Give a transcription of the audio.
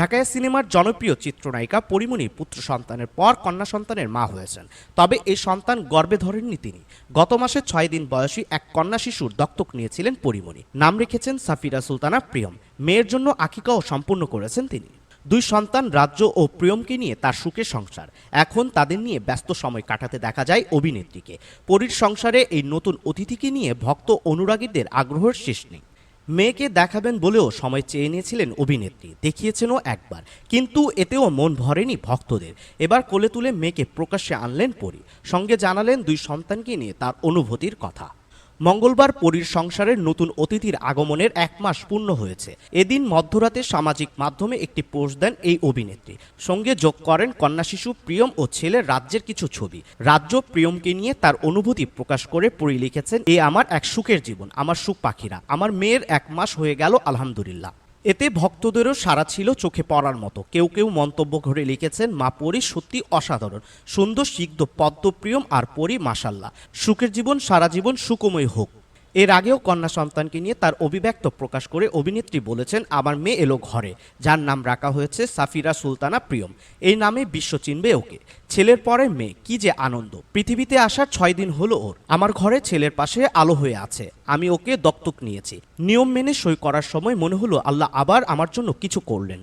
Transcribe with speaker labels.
Speaker 1: ঢাকায় সিনেমার জনপ্রিয় চিত্রনায়িকা পরিমণি পুত্র সন্তানের পর কন্যা সন্তানের মা হয়েছেন। তবে এই সন্তান গর্বে ধরেননি তিনি। গত মাসে ছয় দিন বয়সী এক কন্যা শিশুর দত্তক নিয়েছিলেন পরিমণি। নাম রেখেছেন সাফিরা সুলতানা প্রিয়ম। মেয়ের জন্য আকিকাও সম্পূর্ণ করেছেন তিনি। দুই সন্তান রাজ্য ও প্রিয়মকে নিয়ে তার সুখের সংসার। এখন তাদের নিয়ে ব্যস্ত সময় কাটাতে দেখা যায় অভিনেত্রীকে। পরীর সংসারে এই নতুন অতিথিকে নিয়ে ভক্ত অনুরাগীদের আগ্রহের শেষ নেই। মেয়েকে দেখাবেন বলেও সময় চেয়ে নিয়েছিলেন অভিনেত্রী। দেখিয়েছেনও একবার। কিন্তু এতেও মন ভরেনি ভক্তদের। এবার কোলে তুলে মেয়েকে প্রকাশ্যে আনলেন পরি। সঙ্গে জানালেন দুই সন্তানকে নিয়ে তার অনুভূতির কথা। মঙ্গলবার পরীর সংসারের নতুন অতিথির আগমনের এক মাস পূর্ণ হয়েছে। এদিন মধ্যরাতে সামাজিক মাধ্যমে একটি পোস্ট দেন এই অভিনেত্রী। সঙ্গে যোগ করেন কন্যা শিশু প্রিয়ম ও ছেলে রাজ্যের কিছু ছবি। রাজ্য প্রিয়মকে নিয়ে তার অনুভূতি প্রকাশ করে পরী লিখেছেন, এ আমার এক সুখের জীবন, আমার সুখ পাখিরা, আমার মেয়ের এক মাস হয়ে গেল, আলহামদুলিল্লাহ। এতে ভক্তদেরও সারা ছিল চোখে পড়ার মতো। কেউ কেউ মন্তব্য করে লিখেছেন, মা পরি সত্যি অসাধারণ। সুন্দর, সিদ্ধ, পদ্মপ্রিয়ম আর পরি মাসাল্লাহ সুখের জীবন, সারা জীবন সুকময় হোক। এর আগেও কন্যা সন্তানকে নিয়ে তার অভিব্যক্ত প্রকাশ করে অভিনেত্রী বলেছেন, আমার মেয়ে এলো ঘরে, যার নাম রাখা হয়েছে সাফিরা সুলতানা প্রিয়ম। এই নামে বিশ্ব চিনবে ওকে। ছেলের পরে মেয়ে, কি যে আনন্দ। পৃথিবীতে আসার ছয় দিন হলো ওর। আমার ঘরে ছেলের পাশে আলো হয়ে আছে। আমি ওকে দত্তক নিয়েছি। নিয়ম মেনে সই করার সময় মনে হলো, আল্লাহ আবার আমার জন্য কিছু করলেন।